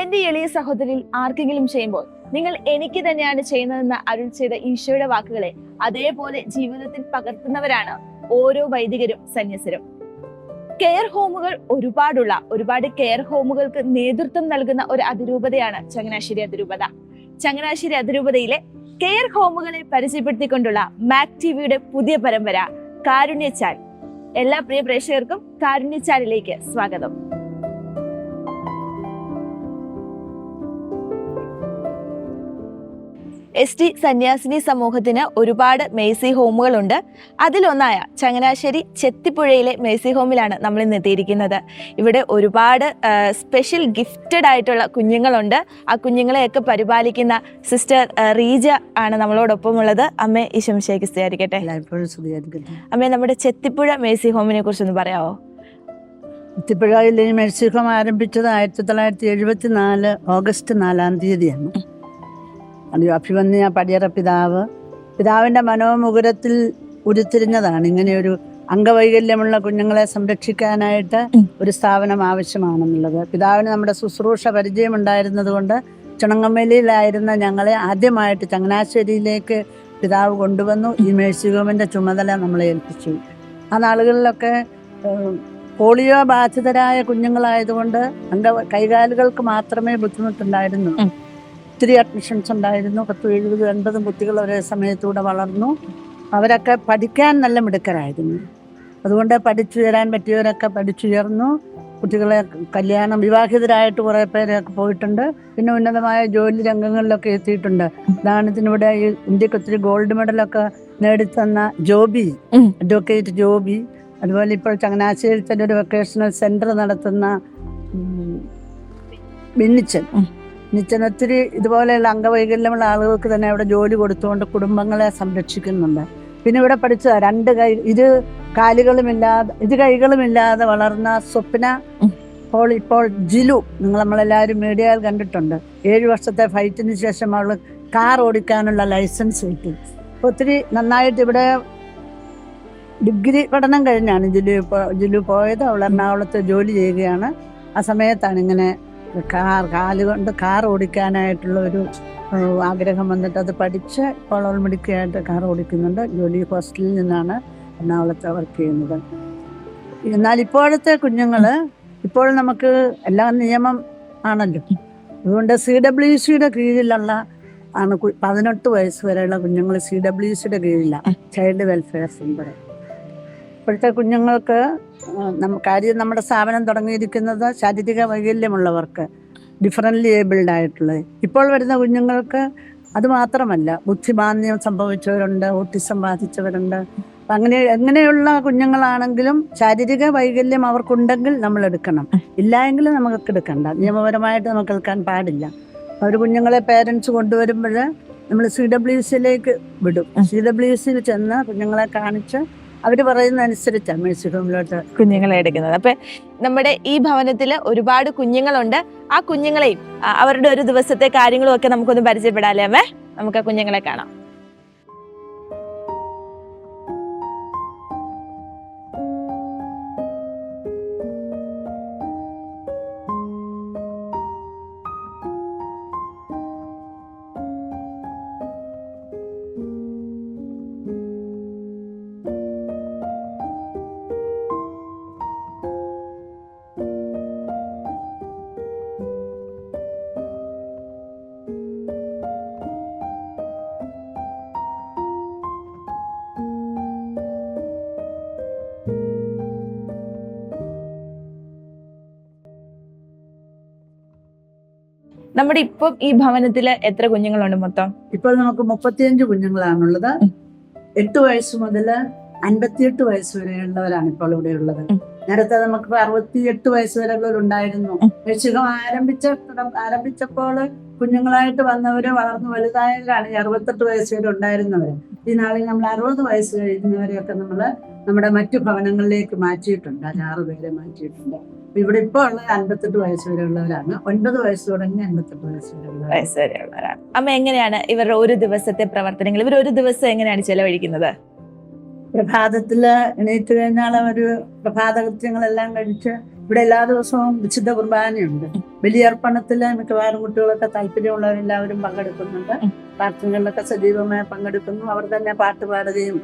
എന്റെ എളിയ സഹോദരിൽ ആർക്കെങ്കിലും ചെയ്യുമ്പോൾ നിങ്ങൾ എനിക്ക് തന്നെയാണ് ചെയ്യുന്നതെന്ന് അരുൾ ചെയ്ത ഈശോയുടെ വാക്കുകളെ അതേപോലെ ജീവിതത്തിൽ പകർത്തുന്നവരാണ് ഓരോ വൈദികരും സന്യസരും. കെയർ ഹോമുകൾ ഒരുപാടുള്ള ഒരുപാട് കെയർ ഹോമുകൾക്ക് നേതൃത്വം നൽകുന്ന ഒരു അതിരൂപതയാണ് ചങ്ങനാശ്ശേരി അതിരൂപത. ചങ്ങനാശ്ശേരി അതിരൂപതയിലെ കെയർ ഹോമുകളെ പരിചയപ്പെടുത്തിക്കൊണ്ടുള്ള മാക് ടിവിയുടെ പുതിയ പരമ്പര കാരുണ്യച്ചാൽ. എല്ലാ പ്രിയ പ്രേക്ഷകർക്കും കാരുണ്യച്ചാലിലേക്ക് സ്വാഗതം. എസ് ടി സന്യാസിനി സമൂഹത്തിന് ഒരുപാട് മേസി ഹോമുകളുണ്ട്. അതിലൊന്നായ ചങ്ങനാശ്ശേരി ചെത്തിപ്പുഴയിലെ മേസി ഹോമിലാണ് നമ്മൾ ഇന്ന് എത്തിയിരിക്കുന്നത്. ഇവിടെ ഒരുപാട് സ്പെഷ്യൽ ഗിഫ്റ്റഡ് ആയിട്ടുള്ള കുഞ്ഞുങ്ങളുണ്ട്. ആ കുഞ്ഞുങ്ങളെയൊക്കെ പരിപാലിക്കുന്ന സിസ്റ്റർ റീജ ആണ് നമ്മളോടൊപ്പം ഉള്ളത് അമ്മേ എല്ലായ്പ്പോഴും സ്തുതിയായിരിക്കട്ടെ. അമ്മേ നമ്മുടെ ചെത്തിപ്പുഴ മേസി ഹോമിനെ കുറിച്ചൊന്ന് പറയാമോ കുത്തിപ്പുഴയിൽ മേസി മെഴ്സിഹോം ആരംഭിച്ചത് ആയിരത്തി തൊള്ളായിരത്തി എഴുപത്തി നാല് ഓഗസ്റ്റ് നാലാം തീയതിയാണ്. അഭിമന്യ പടിയറ പിതാവ്. പിതാവിന്റെ മനോമുകുരത്തിൽ ഉരുത്തിരിഞ്ഞതാണ്. ഇങ്ങനെയൊരു അംഗവൈകല്യമുള്ള കുഞ്ഞുങ്ങളെ സംരക്ഷിക്കാനായിട്ട്. ഒരു സ്ഥാപനം ആവശ്യമാണെന്നുള്ളത്. പിതാവിന് നമ്മുടെ ശുശ്രൂഷ പരിചയമുണ്ടായിരുന്നത് കൊണ്ട് ചുണങ്ങമ്മലിയിലായിരുന്ന ഞങ്ങളെ ആദ്യമായിട്ട് ചങ്ങനാശ്ശേരിയിലേക്ക് പിതാവ് കൊണ്ടുവന്നു. ഈ മേഴ്സിഹോമിന്റെ ചുമതല നമ്മളെ ഏൽപ്പിച്ചു. ആ നാളുകളിലൊക്കെ പോളിയോ ബാധിതരായ കുഞ്ഞുങ്ങളായതുകൊണ്ട് അംഗ കൈകാലുകൾക്ക് മാത്രമേ ബുദ്ധിമുട്ടുണ്ടായിരുന്നു. ഒത്തിരി അഡ്മിഷൻസ് ഉണ്ടായിരുന്നു. പത്ത് എഴുപത് എൺപതും കുട്ടികൾ ഒരേ സമയത്തൂടെ വളർന്നു. അവരൊക്കെ പഠിക്കാൻ നല്ല മിടുക്കരായിരുന്നു. അതുകൊണ്ട് പഠിച്ചു പഠിച്ചുയരാൻ പറ്റിയവരൊക്കെ പഠിച്ചുയർന്നു കുട്ടികളെ കല്യാണം വിവാഹിതരായിട്ട് കുറേ പേരൊക്കെ പോയിട്ടുണ്ട്. പിന്നെ ഉന്നതമായ ജോലി രംഗങ്ങളിലൊക്കെ എത്തിയിട്ടുണ്ട്. ഉദാഹരണത്തിനിവിടെ ഈ ഇന്ത്യയ്ക്ക് ഒത്തിരി ഗോൾഡ് മെഡലൊക്കെ നേടിത്തന്ന ജോബി അഡ്വക്കേറ്റ് ജോബി. അതുപോലെ ഇപ്പോൾ ചങ്ങനാശ്ശേരി തന്നെ ഒരു വൊക്കേഷണൽ സെന്റർ നടത്തുന്ന ഭിന്നിച്ചൻ ഒത്തിരി ഇതുപോലെയുള്ള അംഗവൈകല്യമുള്ള ആളുകൾക്ക് തന്നെ അവിടെ ജോലി കൊടുത്തുകൊണ്ട് കുടുംബങ്ങളെ സംരക്ഷിക്കുന്നുണ്ട്. പിന്നെ ഇവിടെ പഠിച്ച രണ്ട് കൈ ഇത് കാലുകളുമില്ലാതെ ഇത് കൈകളുമില്ലാതെ വളർന്ന സ്വപ്ന ഇപ്പോൾ ഇപ്പോൾ ജിലു നിങ്ങൾ നമ്മളെല്ലാവരും മീഡിയയിൽ കണ്ടിട്ടുണ്ട്. ഏഴ് വർഷത്തെ ഫൈറ്റിന് ശേഷം അവൾ കാർ ഓടിക്കാനുള്ള ലൈസൻസ് കിട്ടി. ഒത്തിരി നന്നായിട്ട് ഇവിടെ ഡിഗ്രി പഠനം കഴിഞ്ഞാണ് ജിലു ഇപ്പോൾ ജിലു പോയത്. അവൾ എറണാകുളത്ത് ജോലി ചെയ്യുകയാണ്. ആ സമയത്താണ് ഇങ്ങനെ കാർ കാലുകൊണ്ട് കാർ ഓടിക്കാനായിട്ടുള്ള ഒരു ആഗ്രഹം വന്നിട്ട് അത് പഠിച്ച് ഇപ്പോൾ അവൾ മിടുക്കിയായിട്ട് കാർ ഓടിക്കുന്നുണ്ട്. ജോലി ഹോസ്റ്റലിൽ നിന്നാണ് എറണാകുളത്ത് വർക്ക് ചെയ്യുന്നത്. എന്നാൽ ഇപ്പോഴത്തെ കുഞ്ഞുങ്ങൾ ഇപ്പോൾ നമുക്ക് എല്ലാ നിയമം ആണല്ലോ. അതുകൊണ്ട് സി ഡബ്ല്യു സിയുടെ കീഴിലുള്ള ആണ് പതിനെട്ട് വയസ്സ് വരെയുള്ള കുഞ്ഞുങ്ങൾ സി ഡബ്ല്യു സിയുടെ കീഴിലാണ് ചൈൽഡ് വെൽഫെയർ സെന്റർ ഇപ്പോഴത്തെ കുഞ്ഞുങ്ങൾക്ക് കാര്യം നമ്മുടെ സ്ഥാപനം തുടങ്ങിയിരിക്കുന്നത് ശാരീരിക വൈകല്യമുള്ളവർക്ക് ഡിഫറന്റ്ലി ഏബിൾഡ് ആയിട്ടുള്ളത് ഇപ്പോൾ വരുന്ന കുഞ്ഞുങ്ങൾക്ക് അത് മാത്രമല്ല ബുദ്ധിമാന്യം സംഭവിച്ചവരുണ്ട് ഓട്ടിസം ബാധിച്ചവരുണ്ട്. അങ്ങനെ എങ്ങനെയുള്ള കുഞ്ഞുങ്ങളാണെങ്കിലും ശാരീരിക വൈകല്യം അവർക്കുണ്ടെങ്കിൽ നമ്മൾ എടുക്കണം. ഇല്ല എങ്കിൽ നമുക്ക് എടുക്കണ്ട. നിയമപരമായിട്ട് നമുക്ക് എടുക്കാൻ പാടില്ല. അവർ കുഞ്ഞുങ്ങളെ പേരൻസ് കൊണ്ടുവരുമ്പോൾ നമ്മൾ സി ഡബ്ല്യു സിയിലേക്ക് വിടും. സി ഡബ്ല്യു സിയിൽ ചെന്ന് കുഞ്ഞുങ്ങളെ കാണിച്ച് അവർ പറയുന്ന അനുസരിച്ചാണ് മേഴ്സി ഹോമിലോട്ട് കുഞ്ഞുങ്ങളെ എടുക്കുന്നത്. അപ്പൊ നമ്മുടെ ഈ ഭവനത്തിൽ ഒരുപാട് കുഞ്ഞുങ്ങളുണ്ട്. ആ കുഞ്ഞുങ്ങളെയും അവരുടെ ഒരു ദിവസത്തെ കാര്യങ്ങളും ഒക്കെ നമുക്കൊന്ന് പരിചയപ്പെടാല്ലേ അമ്മേ? നമുക്ക് ആ കുഞ്ഞുങ്ങളെ കാണാം. നമ്മുടെ ഇപ്പം ഈ ഭവനത്തിൽ എത്ര കുഞ്ഞുങ്ങളുണ്ട് മൊത്തം? ഇപ്പോൾ നമുക്ക് മുപ്പത്തിയഞ്ച് കുഞ്ഞുങ്ങളാണുള്ളത്. എട്ട് വയസ്സ് മുതൽ അൻപത്തിയെട്ട് വയസ്സ് വരെയുള്ളവരാണ് ഇപ്പോൾ ഇവിടെ ഉള്ളത്. നേരത്തെ നമുക്ക് അറുപത്തിയെട്ട് വയസ്സ് വരെയുള്ളവരുണ്ടായിരുന്നു. ഉണ്ടായിരുന്നു രക്ഷികം ആരംഭിച്ച ആരംഭിച്ചപ്പോൾ കുഞ്ഞുങ്ങളായിട്ട് വന്നവര് വളർന്നു വലുതായവരാണ്. ഈ അറുപത്തെട്ട് വയസ്സ് വരെ ഉണ്ടായിരുന്നവർ ഈ നാളിൽ നമ്മൾ അറുപത് വയസ്സ് കഴിയുന്നവരെയൊക്കെ നമ്മൾ നമ്മുടെ മറ്റു ഭവനങ്ങളിലേക്ക് മാറ്റിയിട്ടുണ്ട്. ആറ് പേരെ മാറ്റിയിട്ടുണ്ട്. ഇവിടെ ഇപ്പോൾ ഉള്ളത് അൻപത്തെട്ട് വയസ്സ് വരെ ഉള്ളവരാണ്. ഒൻപത് വയസ്സ് തുടങ്ങി അൻപത്തെട്ട് വയസ്സ് വരെ വയസ്സ് വയസ്സ് വരെയുള്ളവരാണ് അമ്മ എങ്ങനെയാണ് ഇവരുടെ ഒരു ദിവസത്തെ പ്രവർത്തനങ്ങൾ? ഇവർ ഒരു ദിവസം എങ്ങനെയാണ് ചെലവഴിക്കുന്നത്? പ്രഭാതത്തിൽ എണീറ്റ് കഴിഞ്ഞാൽ ഒരു പ്രഭാതകൃത്യങ്ങളെല്ലാം കഴിച്ച് ഇവിടെ എല്ലാ ദിവസവും വിശുദ്ധ കുർബാനയുണ്ട്. ബലിയർപ്പണത്തിൽ മിക്കവാറും കുട്ടികളൊക്കെ താല്പര്യമുള്ളവരെല്ലാവരും പങ്കെടുക്കുന്നുണ്ട്. പ്രാർത്ഥനകളിലൊക്കെ സജീവമായി പങ്കെടുക്കുന്നു. അവർ തന്നെ പാട്ട് പാടുകയും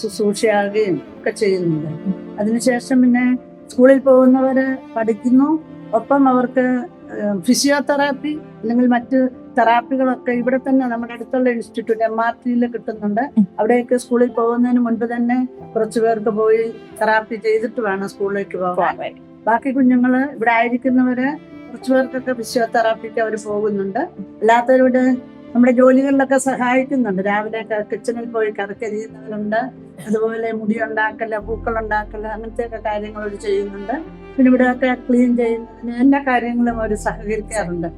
ശുശ്രൂഷയാകുകയും ഒക്കെ ചെയ്യുന്നുണ്ട്. അതിനുശേഷം പിന്നെ സ്കൂളിൽ പോകുന്നവര് പഠിക്കുന്നു. ഒപ്പം അവർക്ക് ഫിസിയോതെറാപ്പി അല്ലെങ്കിൽ മറ്റ് തെറാപ്പികളൊക്കെ ഇവിടെ തന്നെ നമ്മുടെ അടുത്തുള്ള ഇൻസ്റ്റിറ്റ്യൂട്ട് എം ആർ ടിയിൽ കിട്ടുന്നുണ്ട്. അവിടെയൊക്കെ സ്കൂളിൽ പോകുന്നതിന് മുൻപ് തന്നെ കുറച്ചു പേർക്ക് പോയി തെറാപ്പി ചെയ്തിട്ട് വേണം സ്കൂളിലേക്ക് പോകാൻ. ബാക്കി കുഞ്ഞുങ്ങൾ ഇവിടെ ആയിരിക്കുന്നവര് കുറച്ചു പേർക്കൊക്കെ ഫിസിയോതെറാപ്പിക്ക് അവർ പോകുന്നുണ്ട്. അല്ലാത്തവരോട് നമ്മുടെ ജോലികളിലൊക്കെ സഹായിക്കുന്നുണ്ട്. രാവിലെ കിച്ചണിൽ പോയി കറക്കരിയുന്നവരുണ്ട്. അതുപോലെ മുടി ഉണ്ടാക്കൽ പൂക്കൾ ഉണ്ടാക്കൽ അങ്ങനത്തെ ഒക്കെ കാര്യങ്ങൾ അവർ ചെയ്യുന്നുണ്ട്. പിന്നെ ഇവിടെ ഒക്കെ ക്ലീൻ ചെയ്യുന്നതിന് എല്ലാ കാര്യങ്ങളും അവർ സഹകരിക്കാറുണ്ട്.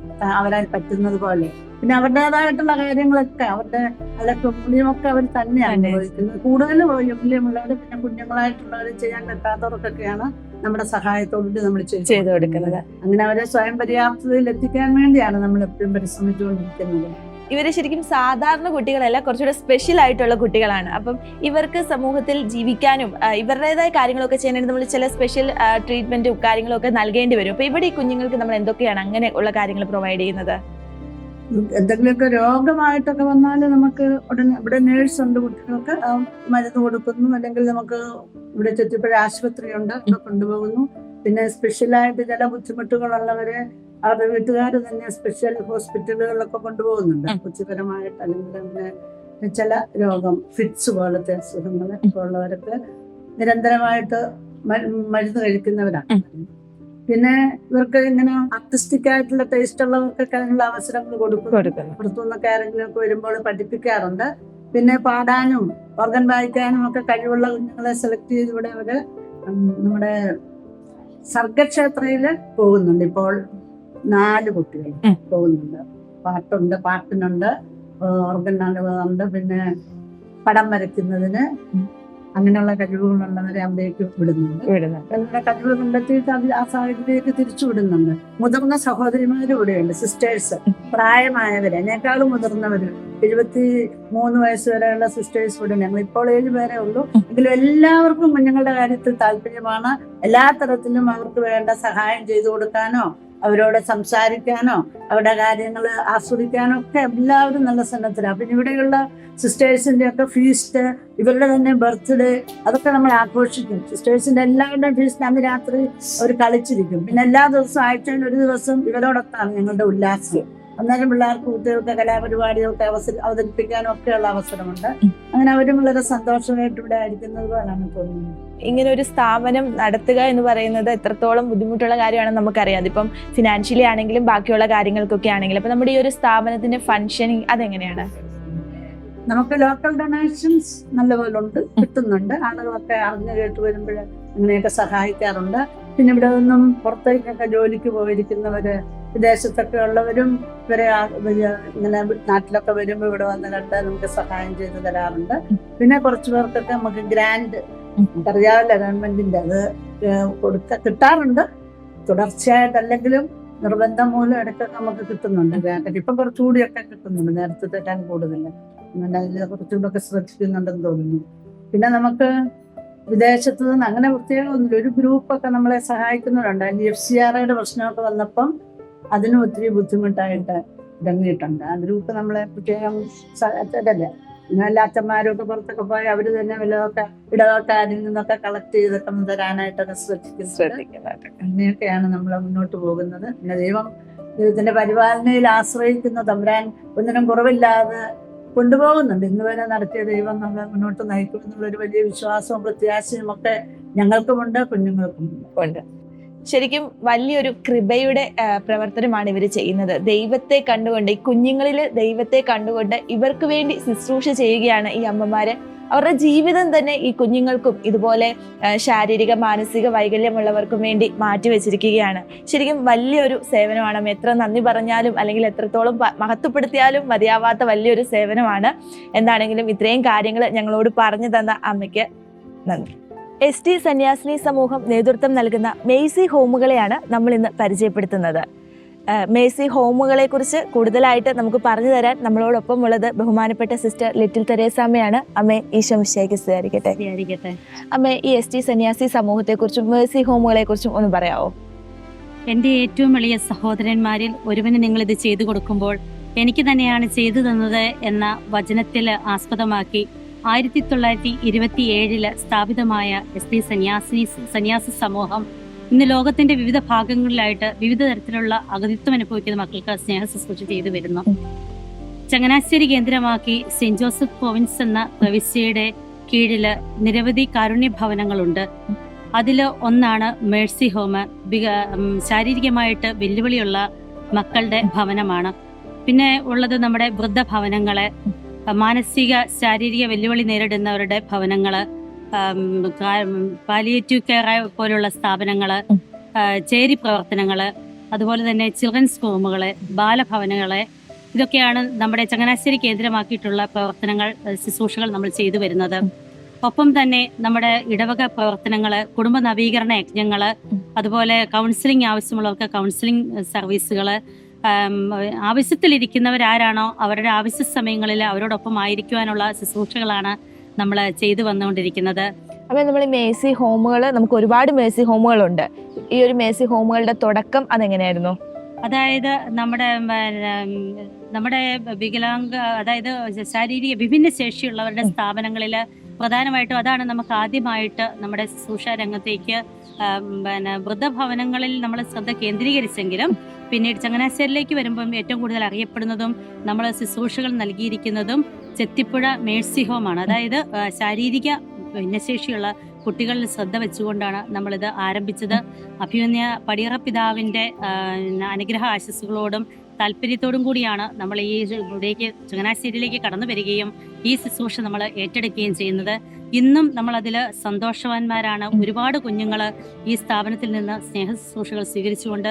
അവരാൽ പറ്റുന്നത് പോലെ. പിന്നെ അവരുടേതായിട്ടുള്ള കാര്യങ്ങളൊക്കെ അവരുടെ അല്ല പുളിയുമൊക്കെ അവർ തന്നെയാണ് അനുഭവിക്കുന്നത്. കൂടുതലും മൂല്യമുള്ളവർ പിന്നെ കുഞ്ഞുങ്ങളായിട്ടുള്ളവർ ചെയ്യാൻ പറ്റാത്തവർക്കൊക്കെയാണ് നമ്മുടെ സഹായത്തോടുകൂടി നമ്മൾ ചെയ്തു കൊടുക്കുന്നത്. അങ്ങനെ അവരെ സ്വയം പര്യാപ്തതയിൽ എത്തിക്കാൻ വേണ്ടിയാണ് നമ്മൾ എപ്പോഴും പരിശ്രമിച്ചുകൊണ്ടിരിക്കുന്നത്. ഇവർ ശരിക്കും സാധാരണ കുട്ടികളല്ല കുറച്ചുകൂടെ സ്പെഷ്യൽ ആയിട്ടുള്ള കുട്ടികളാണ്. അപ്പം ഇവർക്ക് സമൂഹത്തിൽ ജീവിക്കാനും ഇവരുടേതായ കാര്യങ്ങളൊക്കെ ചെയ്യാനായിട്ട് നമ്മൾ ചില സ്പെഷ്യൽ ട്രീറ്റ്മെന്റും കാര്യങ്ങളൊക്കെ നൽകേണ്ടി വരും. അപ്പോൾ ഇവിടെ ഈ കുഞ്ഞുങ്ങൾക്ക് നമ്മൾ എന്തൊക്കെയാണ് അങ്ങനെ ഉള്ള കാര്യങ്ങൾ പ്രൊവൈഡ് ചെയ്യുന്നത്? എന്തെങ്കിലുമൊക്കെ രോഗമായിട്ടൊക്കെ വന്നാൽ നമുക്ക് ഉടനെ ഇവിടെ നേഴ്സ് ഉണ്ട് കുട്ടികൾക്ക്. മരുന്ന് കൊടുക്കുന്നു. അല്ലെങ്കിൽ നമുക്ക് ഇവിടെ ചുറ്റിപ്പുഴ ആശുപത്രി ഉണ്ട് കൊണ്ടുപോകുന്നു. പിന്നെ സ്പെഷ്യലായിട്ട് ചില ബുദ്ധിമുട്ടുകളുള്ളവരെ അവരുടെ വീട്ടുകാർ തന്നെ സ്പെഷ്യൽ ഹോസ്പിറ്റലുകളിലൊക്കെ കൊണ്ടുപോകുന്നുണ്ട്. കൊച്ചുപരമായിട്ട് അല്ലെങ്കിൽ അങ്ങനെ ചില രോഗം ഫിറ്റ്സ് പോലത്തെ അസുഖങ്ങൾ ഇപ്പോൾ ഉള്ളവർക്ക് നിരന്തരമായിട്ട് മരുന്ന് കഴിക്കുന്നവരാണ്. പിന്നെ ഇവർക്ക് ഇങ്ങനെ ആർട്ടിസ്റ്റിക് ആയിട്ടുള്ള ടേസ്റ്റ് ഉള്ളവർക്കൊക്കെ അതിനുള്ള അവസരങ്ങൾ കൊടുക്കും. പുറത്തുനിന്നൊക്കെ ആരെങ്കിലും ഒക്കെ വരുമ്പോൾ പഠിപ്പിക്കാറുണ്ട്. പിന്നെ പാടാനും ഓർഗൻ വായിക്കാനും ഒക്കെ കഴിവുള്ള കുഞ്ഞുങ്ങളെ സെലക്ട് ചെയ്ത് ഇവിടെ അവർ നമ്മുടെ സർഗക്ഷേത്രയിൽ പോകുന്നുണ്ട്. ഇപ്പോൾ നാല് കുട്ടികൾ. പോകുന്നുണ്ട്. പാട്ടുണ്ട് പാട്ടിനുണ്ട് ഓർഗൻ ഉണ്ട്. പിന്നെ പടം വരയ്ക്കുന്നതിന്. അങ്ങനെയുള്ള കഴിവുകളുള്ളവരെ അവിടേക്ക് വിടുന്നുണ്ട്. എല്ലാ കഴിവ് കണ്ടെത്തിയിട്ട് അത് ആ സാഹചര്യത്തിലേക്ക് തിരിച്ചു വിടുന്നുണ്ട്. മുതിർന്ന സഹോദരിമാരും ഇവിടെയുണ്ട് സിസ്റ്റേഴ്സ് പ്രായമായവര്. എന്നെക്കാളും മുതിർന്നവര്. എഴുപത്തി മൂന്ന് വയസ്സ് വരെയുള്ള സിസ്റ്റേഴ്സ് ഇവിടെ ഞങ്ങൾ ഇപ്പോൾ ഏഴ് പേരെ ഉള്ളൂ. എങ്കിലും എല്ലാവർക്കും കുഞ്ഞുങ്ങളുടെ കാര്യത്തിൽ താല്പര്യമാണ്. എല്ലാ തരത്തിലും അവർക്ക് വേണ്ട സഹായം ചെയ്തു കൊടുക്കാനോ അവരോട് സംസാരിക്കാനോ അവരുടെ കാര്യങ്ങൾ ആസ്വദിക്കാനോ ഒക്കെ എല്ലാവരും നല്ല സന്നദ്ധരാണ് പിന്നെ ഇവിടെയുള്ള സിസ്റ്റേഴ്സിന്റെ ഒക്കെ ഫീസ്റ്റ് ഇവരുടെ തന്നെ ബർത്ത്ഡേ അതൊക്കെ നമ്മൾ ആഘോഷിക്കും. സിസ്റ്റേഴ്സിന്റെ എല്ലാവരുടെയും ഫീസ്റ്റ് അന്ന് രാത്രി അവർ കളിച്ചിരിക്കും. പിന്നെ എല്ലാ ദിവസവും ആഴ്ചയിൽ ഒരു ദിവസം ഇവരോടൊത്താണ് ഞങ്ങളുടെ ഉല്ലാസം. അന്നേരം പിള്ളേർക്ക് കുട്ടികൾക്ക് കലാപരിപാടികൾക്ക് അവസരം അവതരിപ്പിക്കാനും ഒക്കെയുള്ള അവസരമുണ്ട്. അങ്ങനെ അവരും വളരെ സന്തോഷമായിട്ട് ഇവിടെ ആയിരിക്കുന്നത് പോലാണ് തോന്നുന്നത്. ഇങ്ങനെ ഒരു സ്ഥാപനം നടത്തുക എന്ന് പറയുന്നത് എത്രത്തോളം ബുദ്ധിമുട്ടുള്ള കാര്യമാണെന്ന് നമുക്കറിയാം. അതിപ്പം ഫിനാൻഷ്യലി ആണെങ്കിലും ബാക്കിയുള്ള കാര്യങ്ങൾക്കൊക്കെ ആണെങ്കിലും. അപ്പൊ നമ്മുടെ ഈ ഒരു സ്ഥാപനത്തിന്റെ ഫങ്ഷനിങ് അതെങ്ങനെയാണ്? നമുക്ക് ലോക്കൽ ഡൊണേഷൻസ് നല്ലപോലെ ഉണ്ട് കിട്ടുന്നുണ്ട്. ആളുകളൊക്കെ അറിഞ്ഞു കേട്ട് വരുമ്പോൾ അങ്ങനെയൊക്കെ സഹായിക്കാറുണ്ട്. പിന്നെ ഇവിടെ നിന്നും പുറത്തേക്കൊക്കെ ജോലിക്ക് പോയിരിക്കുന്നവര് വിദേശത്തൊക്കെ ഉള്ളവരും ഇവരെ ഇങ്ങനെ നാട്ടിലൊക്കെ വരുമ്പോൾ ഇവിടെ വന്ന് കണ്ട് നമുക്ക് സഹായം ചെയ്തു തരാറുണ്ട്. പിന്നെ കുറച്ചു പേർക്കൊക്കെ നമുക്ക് ഗ്രാൻഡ് അറിയാവില്ല ഗവൺമെന്റിന്റെ അത് കൊടുക്ക കിട്ടാറുണ്ട്. തുടർച്ചയായിട്ടല്ലെങ്കിലും നിർബന്ധം മൂലം ഇടയ്ക്കൊക്കെ നമുക്ക് കിട്ടുന്നുണ്ട്. ഗ്രാൻഡ് ഇപ്പം കുറച്ചുകൂടിയൊക്കെ കിട്ടുന്നുണ്ട്. നേരത്തെ തെറ്റാൻ കൂടുതൽ അങ്ങനെ അതിൽ കുറച്ചുകൂടെ ഒക്കെ ശ്രദ്ധിക്കുന്നുണ്ടെന്ന് തോന്നുന്നു. പിന്നെ നമുക്ക് വിദേശത്ത് നിന്ന് അങ്ങനെ പ്രത്യേകമൊന്നുമില്ല ഒരു ഗ്രൂപ്പൊക്കെ നമ്മളെ സഹായിക്കുന്നവരുണ്ട്. അതിൽ എഫ് സി ആർ ഐയുടെ പ്രശ്നമൊക്കെ വന്നപ്പം അതിനും ഒത്തിരി ബുദ്ധിമുട്ടായിട്ട് ഇറങ്ങിയിട്ടുണ്ട് ആ ഗ്രൂപ്പ് നമ്മളെ പ്രത്യേകം സഹായിച്ചതല്ലേ ഇന്നല്ല അച്ഛന്മാരൊക്കെ അച്ഛന്മാരും ഒക്കെ പുറത്തൊക്കെ പോയി അവർ തന്നെ വല്ലതൊക്കെ ഇടവക്കാരിൽ നിന്നൊക്കെ കളക്ട് ചെയ്തൊക്കെ തരാനായിട്ടൊക്കെ ശ്രദ്ധിക്കുന്നുണ്ട്. അങ്ങനെയൊക്കെയാണ് നമ്മൾ മുന്നോട്ട് പോകുന്നത്. പിന്നെ ദൈവം ദൈവത്തിന്റെ പരിപാലനയിൽ ആശ്രയിക്കുന്ന തമ്പുരാൻ ഒന്നിനും കുറവില്ലാതെ കൊണ്ടുപോകുന്നുണ്ട്. ഇന്ന് വരെ നടത്തിയ ദൈവം നമ്മളെ മുന്നോട്ട് നയിക്കുമെന്നുള്ള ഒരു വലിയ വിശ്വാസവും പ്രത്യാശയും ഒക്കെ ഞങ്ങൾക്കുമുണ്ട് കുഞ്ഞുങ്ങൾക്കും ഉണ്ട്. ശരിക്കും വലിയൊരു കൃപയുടെ പ്രവർത്തനമാണ് ഇവർ ചെയ്യുന്നത്. ദൈവത്തെ കണ്ടുകൊണ്ട് ഈ കുഞ്ഞുങ്ങളിൽ ദൈവത്തെ കണ്ടുകൊണ്ട് ഇവർക്ക് വേണ്ടി ശുശ്രൂഷ ചെയ്യുകയാണ് ഈ അമ്മമാര്. അവരുടെ ജീവിതം തന്നെ ഈ കുഞ്ഞുങ്ങൾക്കും ഇതുപോലെ ശാരീരിക മാനസിക വൈകല്യമുള്ളവർക്കും വേണ്ടി മാറ്റി വെച്ചിരിക്കുകയാണ്. ശരിക്കും വലിയൊരു സേവനമാണ്. എത്ര നന്ദി പറഞ്ഞാലും അല്ലെങ്കിൽ എത്രത്തോളം മഹത്വപ്പെടുത്തിയാലും മതിയാവാത്ത വലിയൊരു സേവനമാണ്. എന്താണെങ്കിലും ഇത്രയും കാര്യങ്ങൾ ഞങ്ങളോട് പറഞ്ഞു തന്ന അമ്മയ്ക്ക് നന്ദി. എസ് ടി സന്യാസിനി സമൂഹം നേതൃത്വം നൽകുന്ന മെയ്സി ഹോമുകളെയാണ് നമ്മൾ ഇന്ന് പരിചയപ്പെടുത്തുന്നത്. മേസി ഹോമുകളെ കുറിച്ച് കൂടുതലായിട്ട് നമുക്ക് പറഞ്ഞു തരാൻ നമ്മളോടൊപ്പം ഉള്ളത് ബഹുമാനപ്പെട്ട സിസ്റ്റർ ലിറ്റിൽ തെരേസാമ്മയാണ്. അമ്മേ ഈശോ വിഷയക്ക് സ്വീകരിക്കട്ടെ. അമ്മ ഈ എസ് ടി സന്യാസി സമൂഹത്തെക്കുറിച്ചും മേസി ഹോമുകളെ കുറിച്ചും ഒന്ന് പറയാമോ എന്റെ ഏറ്റവും വലിയ സഹോദരന്മാരിൽ ഒരുവന് നിങ്ങൾ ഇത് ചെയ്തു കൊടുക്കുമ്പോൾ എനിക്ക് തന്നെയാണ് ചെയ്തു തന്നത് എന്ന വചനത്തിൽ ആസ്പദമാക്കി ആയിരത്തി തൊള്ളായിരത്തി ഇരുപത്തി ഏഴിൽ സ്ഥാപിതമായ എസ് പി സന്യാസി സന്യാസി സമൂഹം ഇന്ന് ലോകത്തിന്റെ വിവിധ ഭാഗങ്ങളിലായിട്ട് വിവിധ തരത്തിലുള്ള അഗതിത്വം അനുഭവിക്കുന്ന മക്കൾക്ക് സ്നേഹ ശുശ്രൂഷ ചെയ്തു വരുന്നു. ചങ്ങനാശ്ശേരി കേന്ദ്രമാക്കി സെന്റ് ജോസഫ് പ്രൊവിൻസ് എന്ന പ്രവിശ്യയുടെ കീഴിൽ നിരവധി കാരുണ്യ ഭവനങ്ങളുണ്ട്. അതിൽ ഒന്നാണ് മേഴ്സി ഹോം ശാരീരികമായിട്ട് വെല്ലുവിളിയുള്ള മക്കളുടെ ഭവനമാണ്. പിന്നെ ഉള്ളത് നമ്മുടെ വൃദ്ധഭവനങ്ങൾ മാനസിക ശാരീരിക വെല്ലുവിളി നേരിടുന്നവരുടെ ഭവനങ്ങൾ പാലിയേറ്റീവ് കെയർ പോലുള്ള സ്ഥാപനങ്ങൾ ചേരി പ്രവർത്തനങ്ങൾ അതുപോലെ തന്നെ ചിൽഡ്രൻസ് ഹോമുകൾ ബാലഭവനങ്ങൾ ഇതൊക്കെയാണ് നമ്മുടെ ചങ്ങനാശ്ശേരി കേന്ദ്രമാക്കിയിട്ടുള്ള പ്രവർത്തനങ്ങൾ ശുശ്രൂഷകൾ നമ്മൾ ചെയ്തു വരുന്നത്. ഒപ്പം തന്നെ നമ്മുടെ ഇടവക പ്രവർത്തനങ്ങൾ കുടുംബ നവീകരണ യജ്ഞങ്ങൾ അതുപോലെ കൗൺസിലിംഗ് ആവശ്യമുള്ളവർക്ക് കൗൺസിലിംഗ് സർവീസുകൾ ആം, ആവശ്യത്തിലിരിക്കുന്നവരാരാണോ അവരുടെ ആവശ്യ സമയങ്ങളിൽ അവരോടൊപ്പം ആയിരിക്കുവാനുള്ള ശുശ്രൂഷകളാണ് നമ്മൾ ചെയ്തു വന്നുകൊണ്ടിരിക്കുന്നത്. അപ്പൊ നമ്മൾ ഈ മേസി ഹോമുകൾ നമുക്ക് ഒരുപാട് മേഴ്സി ഹോമുകളുണ്ട്. ഈ ഒരു മേസി ഹോമുകളുടെ തുടക്കം അതെങ്ങനെയായിരുന്നു? അതായത് നമ്മുടെ നമ്മുടെ വികലാംഗ അതായത് ശാരീരിക വിഭിന്ന ശേഷിയുള്ളവരുടെ സ്ഥാപനങ്ങളിൽ പ്രധാനമായിട്ടും അതാണ് നമുക്ക് ആദ്യമായിട്ട് നമ്മുടെ ശുശ്രൂഷ രംഗത്തേക്ക് പിന്നെ വൃദ്ധഭവനങ്ങളിൽ നമ്മൾ ശ്രദ്ധ കേന്ദ്രീകരിച്ചെങ്കിലും പിന്നീട് ചങ്ങനാശ്ശേരിയിലേക്ക് വരുമ്പം ഏറ്റവും കൂടുതൽ അറിയപ്പെടുന്നതും നമ്മൾ ശുശ്രൂഷകൾ നൽകിയിരിക്കുന്നതും ചെത്തിപ്പുഴ മേഴ്സി ഹോമാണ്. അതായത് ശാരീരിക ഭിന്നശേഷിയുള്ള കുട്ടികളിൽ ശ്രദ്ധ വെച്ചുകൊണ്ടാണ് നമ്മളിത് ആരംഭിച്ചത്. അഭിമന്യ പടിയറ പിതാവിന്റെ അനുഗ്രഹ ആശസ്സുകളോടും താല്പര്യത്തോടും കൂടിയാണ് നമ്മൾ ഈ ഇവിടേക്ക് ചങ്ങനാശ്ശേരിയിലേക്ക് കടന്നു വരികയും ഈ ശുശ്രൂഷ നമ്മൾ ഏറ്റെടുക്കുകയും ചെയ്യുന്നത്. ഇന്നും നമ്മൾ അതിൽ സന്തോഷവാന്മാരാണ്. ഒരുപാട് കുഞ്ഞുങ്ങൾ ഈ സ്ഥാപനത്തിൽ നിന്ന് സ്നേഹ ശുശ്രൂഷകൾ സ്വീകരിച്ചുകൊണ്ട്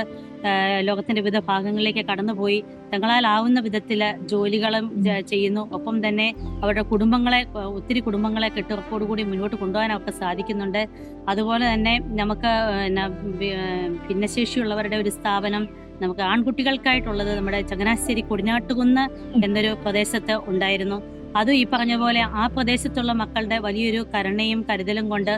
ലോകത്തിന്റെ ലോകത്തിന്റെ വിവിധ ഭാഗങ്ങളിലേക്ക് കടന്നുപോയി. തങ്ങളാലാവുന്ന വിധത്തിൽ ജോലികളും ചെയ്യുന്നു. ഒപ്പം തന്നെ അവരുടെ കുടുംബങ്ങളെ ഒത്തിരി കുടുംബങ്ങളെ കെട്ടുറപ്പോടുകൂടി മുന്നോട്ട് കൊണ്ടുപോകാൻ അവർക്ക് സാധിക്കുന്നുണ്ട്. അതുപോലെ തന്നെ നമുക്ക് ഭിന്നശേഷിയുള്ളവരുടെ ഒരു സ്ഥാപനം നമുക്ക് ആൺകുട്ടികൾക്കായിട്ടുള്ളത് നമ്മുടെ ചങ്ങനാശ്ശേരി കൊടിനാട്ടുകുന്ന് എന്നൊരു പ്രദേശത്ത് ഉണ്ടായിരുന്നു. അതും ഈ പറഞ്ഞ പോലെ ആ പ്രദേശത്തുള്ള മക്കളുടെ വലിയൊരു കരുണയും കരുതലും കൊണ്ട്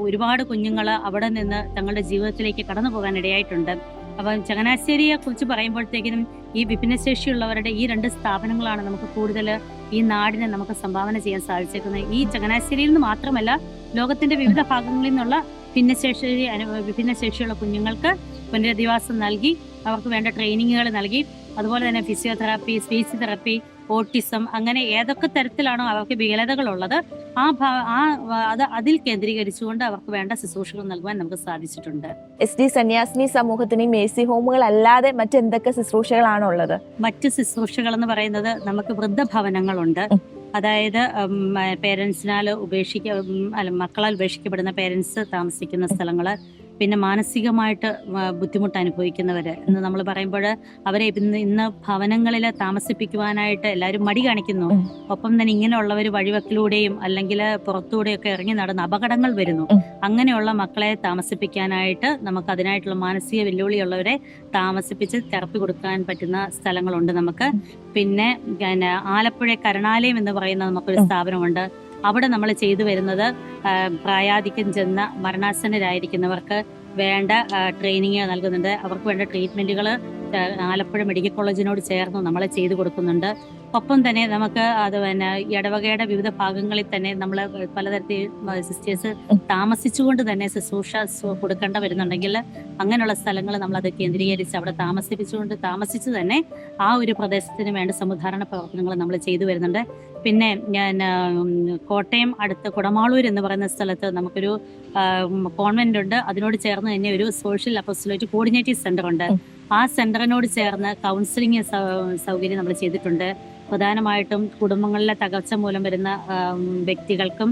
ഒരുപാട് കുഞ്ഞുങ്ങൾ അവിടെ നിന്ന് തങ്ങളുടെ ജീവിതത്തിലേക്ക് കടന്നു പോകാൻ ഇടയായിട്ടുണ്ട് അപ്പം ചങ്ങനാശ്ശേരിയെ കുറിച്ച് പറയുമ്പോഴത്തേക്കിനും ഈ വിഭിന്നശേഷിയുള്ളവരുടെ ഈ രണ്ട് സ്ഥാപനങ്ങളാണ് നമുക്ക് കൂടുതൽ ഈ നാടിനെ നമുക്ക് സംഭാവന ചെയ്യാൻ സാധിച്ചേക്കുന്നത്. ഈ ചങ്ങനാശ്ശേരിയിൽ നിന്ന് മാത്രമല്ല ലോകത്തിന്റെ വിവിധ ഭാഗങ്ങളിൽ നിന്നുള്ള ഭിന്നശേഷി വിഭിന്നശേഷിയുള്ള കുഞ്ഞുങ്ങൾക്ക് പുനരധിവാസം നൽകി അവർക്ക് വേണ്ട ട്രെയിനിങ്ങുകൾ നൽകി അതുപോലെ തന്നെ ഫിസിയോതെറാപ്പി സ്പീച്ച് തെറപ്പി ഓട്ടിസം അങ്ങനെ ഏതൊക്കെ തരത്തിലാണോ അവർക്ക് വികലതകളുള്ളത് ആ ആ അത് അതിൽ കേന്ദ്രീകരിച്ചുകൊണ്ട് അവർക്ക് വേണ്ട ശുശ്രൂഷകൾ നൽകുവാൻ നമുക്ക് സാധിച്ചിട്ടുണ്ട്. എസ് ഡി സന്യാസിനി സമൂഹത്തിന് എ സി ഹോമുകൾ അല്ലാതെ മറ്റെന്തൊക്കെ ശുശ്രൂഷകളാണ് ഉള്ളത് മറ്റ് ശുശ്രൂഷകൾ എന്ന് പറയുന്നത് നമുക്ക് വൃദ്ധഭവനങ്ങളുണ്ട്. ഭവനങ്ങളുണ്ട് അതായത് പേരൻസിനാൽ ഉപേക്ഷിക്ക അല്ല മക്കളാൽ ഉപേക്ഷിക്കപ്പെടുന്ന പേരൻസ് താമസിക്കുന്ന സ്ഥലങ്ങൾ പിന്നെ മാനസികമായിട്ട് ബുദ്ധിമുട്ട് അനുഭവിക്കുന്നവർ എന്ന് നമ്മൾ പറയുമ്പോൾ അവരെ ഇന്ന് ഇന്ന് ഭവനങ്ങളിൽ താമസിപ്പിക്കുവാനായിട്ട് എല്ലാവരും മടി കാണിക്കുന്നു. ഒപ്പം തന്നെ ഇങ്ങനെയുള്ളവർ വഴിവക്കിലൂടെയും അല്ലെങ്കിൽ പുറത്തൂടെയൊക്കെ ഇറങ്ങി നടന്ന് അപകടങ്ങൾ വരുന്നു. അങ്ങനെയുള്ള മക്കളെ താമസിപ്പിക്കാനായിട്ട് നമുക്ക് അതിനായിട്ടുള്ള മാനസിക വെല്ലുവിളിയുള്ളവരെ താമസിപ്പിച്ച് തെറപ്പി കൊടുക്കാൻ പറ്റുന്ന സ്ഥലങ്ങളുണ്ട് നമുക്ക്. പിന്നെ പിന്നെ ആലപ്പുഴ കരുണാലയം എന്ന് പറയുന്ന നമുക്കൊരു സ്ഥാപനമുണ്ട്. അവിടെ നമ്മൾ ചെയ്തു വരുന്നത് പ്രായാധിക്യം ചെന്ന മരണാസന്നരായിരിക്കുന്നവർക്ക് വേണ്ട ട്രെയിനിങ് നൽകുന്നുണ്ട്. അവർക്ക് വേണ്ട ട്രീറ്റ്മെന്റുകൾ ആലപ്പുഴ മെഡിക്കൽ കോളേജിനോട് ചേർന്ന് നമ്മൾ ചെയ്തു കൊടുക്കുന്നുണ്ട് ഒപ്പം തന്നെ നമുക്ക് അത് പിന്നെ ഇടവകയുടെ വിവിധ ഭാഗങ്ങളിൽ തന്നെ നമ്മൾ പലതരത്തിൽ സിസ്റ്റേഴ്സ്. താമസിച്ചുകൊണ്ട് തന്നെ ശുശ്രൂഷ കൊടുക്കേണ്ട വരുന്നുണ്ടെങ്കിൽ അങ്ങനെയുള്ള സ്ഥലങ്ങൾ നമ്മൾ അത് കേന്ദ്രീകരിച്ച് അവിടെ താമസിപ്പിച്ചുകൊണ്ട് താമസിച്ച് തന്നെ ആ ഒരു പ്രദേശത്തിന് വേണ്ട സമുദ്ധാരണ പ്രവർത്തനങ്ങൾ നമ്മൾ ചെയ്തു വരുന്നുണ്ട് പിന്നെ ഞാൻ കോട്ടയം അടുത്ത് കുടമാളൂർ എന്ന് പറയുന്ന സ്ഥലത്ത് നമുക്കൊരു കോൺവെന്റ് ഉണ്ട് അതിനോട് ചേർന്ന് തന്നെ ഒരു സോഷ്യൽ അപ്പോസിലേറ്റ് കോർഡിനേറ്റീവ് സെന്റർ ഉണ്ട്. ആ സെന്ററിനോട് ചേർന്ന് കൗൺസിലിംഗ് സൗകര്യം നമ്മൾ ചെയ്തിട്ടുണ്ട്. പ്രധാനമായിട്ടും കുടുംബങ്ങളിലെ തകർച്ച മൂലം വരുന്ന വ്യക്തികൾക്കും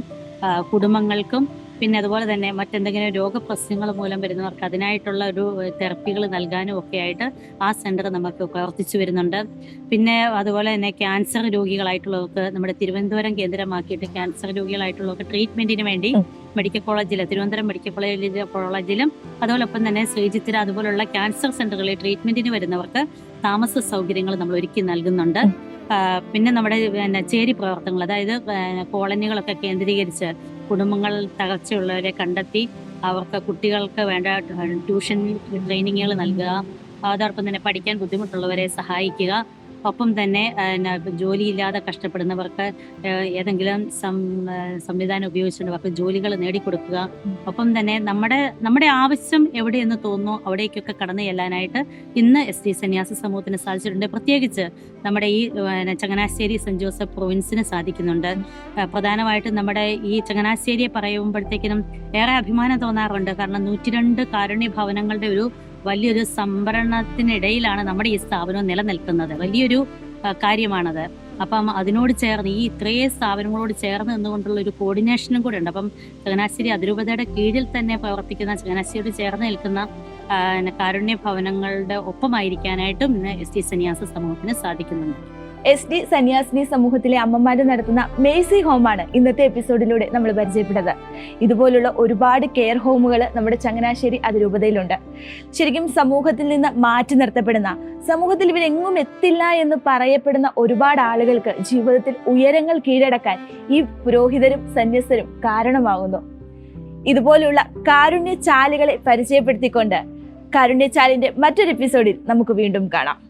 കുടുംബങ്ങൾക്കും പിന്നെ അതുപോലെ തന്നെ മറ്റെന്തെങ്കിലും രോഗപ്രശ്നങ്ങൾ മൂലം വരുന്നവർക്ക് അതിനായിട്ടുള്ള ഒരു തെറപ്പികൾ നൽകാനും ഒക്കെ ആയിട്ട് ആ സെന്റർ നമുക്ക് പ്രവർത്തിച്ചു വരുന്നുണ്ട്. പിന്നെ അതുപോലെ തന്നെ ക്യാൻസർ രോഗികളായിട്ടുള്ളവർക്ക് നമ്മുടെ തിരുവനന്തപുരം കേന്ദ്രമാക്കിയിട്ട് ക്യാൻസർ രോഗികളായിട്ടുള്ളവർക്ക് ട്രീറ്റ്മെന്റിന് വേണ്ടി മെഡിക്കൽ കോളേജിൽ തിരുവനന്തപുരം മെഡിക്കൽ കോളേജിൽ കോളേജിലും അതോടൊപ്പം തന്നെ ശ്രീജിത്തിര അതുപോലുള്ള ക്യാൻസർ സെന്ററുകളിൽ ട്രീറ്റ്മെന്റിന് വരുന്നവർക്ക് താമസ സൗകര്യങ്ങൾ നമ്മൾ ഒരുക്കി നൽകുന്നുണ്ട്. പിന്നെ നമ്മുടെ പിന്നെ ചേരി പ്രവർത്തനങ്ങൾ അതായത് കോളനികളൊക്കെ കേന്ദ്രീകരിച്ച് കുടുംബങ്ങൾ തകർച്ചയുള്ളവരെ കണ്ടെത്തി അവർക്ക് കുട്ടികൾക്ക് വേണ്ട ട്യൂഷൻ ട്രെയിനിങ്ങുകൾ നൽകുക അതോടൊപ്പം തന്നെ പഠിക്കാൻ ബുദ്ധിമുട്ടുള്ളവരെ സഹായിക്കുക ഒപ്പം തന്നെ ജോലിയില്ലാതെ കഷ്ടപ്പെടുന്നവർക്ക് ഏതെങ്കിലും സംവിധാനം ഉപയോഗിച്ചുകൊണ്ട് അവർക്ക് ജോലികൾ നേടിക്കൊടുക്കുക. ഒപ്പം തന്നെ നമ്മുടെ നമ്മുടെ ആവശ്യം എവിടെയെന്ന് തോന്നുന്നു അവിടേക്കൊക്കെ കടന്നു ചെല്ലാനായിട്ട് ഇന്ന് എസ് ടി സന്യാസ സമൂഹത്തിന് സാധിച്ചിട്ടുണ്ട്. പ്രത്യേകിച്ച് നമ്മുടെ ഈ ചങ്ങനാശ്ശേരി സെന്റ് ജോസഫ് പ്രൊവിൻസിന് സാധിക്കുന്നുണ്ട്. പ്രധാനമായിട്ടും നമ്മുടെ ഈ ചങ്ങനാശ്ശേരിയെ പറയുമ്പോഴത്തേക്കിനും ഏറെ അഭിമാനം തോന്നാറുണ്ട്. കാരണം നൂറ്റിരണ്ട് കാരുണ്യ ഭവനങ്ങളുടെ ഒരു വലിയൊരു സംഭരണത്തിനിടയിലാണ് നമ്മുടെ ഈ സ്ഥാപനം നിലനിൽക്കുന്നത്. വലിയൊരു കാര്യമാണത്. അപ്പം അതിനോട് ചേർന്ന് ഈ ഇത്രയും സ്ഥാപനങ്ങളോട് ചേർന്ന് നിന്നുകൊണ്ടുള്ള ഒരു കോർഡിനേഷനും കൂടെ ഉണ്ട്. അപ്പം ചങ്ങനാശ്ശേരി അതിരൂപതയുടെ കീഴിൽ തന്നെ പ്രവർത്തിക്കുന്ന ചങ്ങനാശ്ശേരി ചേർന്ന് നിൽക്കുന്ന കാരുണ്യ ഭവനങ്ങളുടെ ഒപ്പമായിരിക്കാനായിട്ടും എസ് ടി സന്യാസ സമൂഹത്തിന് സാധിക്കുന്നുണ്ട്. എസ് ഡി സന്യാസിനി സമൂഹത്തിലെ അമ്മമാര് നടത്തുന്ന മേസി ഹോമാണ് ഇന്നത്തെ എപ്പിസോഡിലൂടെ നമ്മൾ പരിചയപ്പെട്ടത്. ഇതുപോലുള്ള ഒരുപാട് കെയർ ഹോമുകൾ നമ്മുടെ ചങ്ങനാശ്ശേരി അതിരൂപതയിലുണ്ട്. ശരിക്കും സമൂഹത്തിൽ നിന്ന് മാറ്റി നിർത്തപ്പെടുന്ന സമൂഹത്തിൽ ഇവരെങ്ങും എത്തില്ല എന്ന് പറയപ്പെടുന്ന ഒരുപാട് ആളുകൾക്ക് ജീവിതത്തിൽ ഉയരങ്ങൾ കീഴടക്കാൻ ഈ പുരോഹിതരും സന്യസ്തരും കാരണമാകുന്നു ഇതുപോലുള്ള കാരുണ്യ ചാലുകളെ പരിചയപ്പെടുത്തിക്കൊണ്ട് കാരുണ്യ ചാലിന്റെ മറ്റൊരു എപ്പിസോഡിൽ നമുക്ക് വീണ്ടും കാണാം.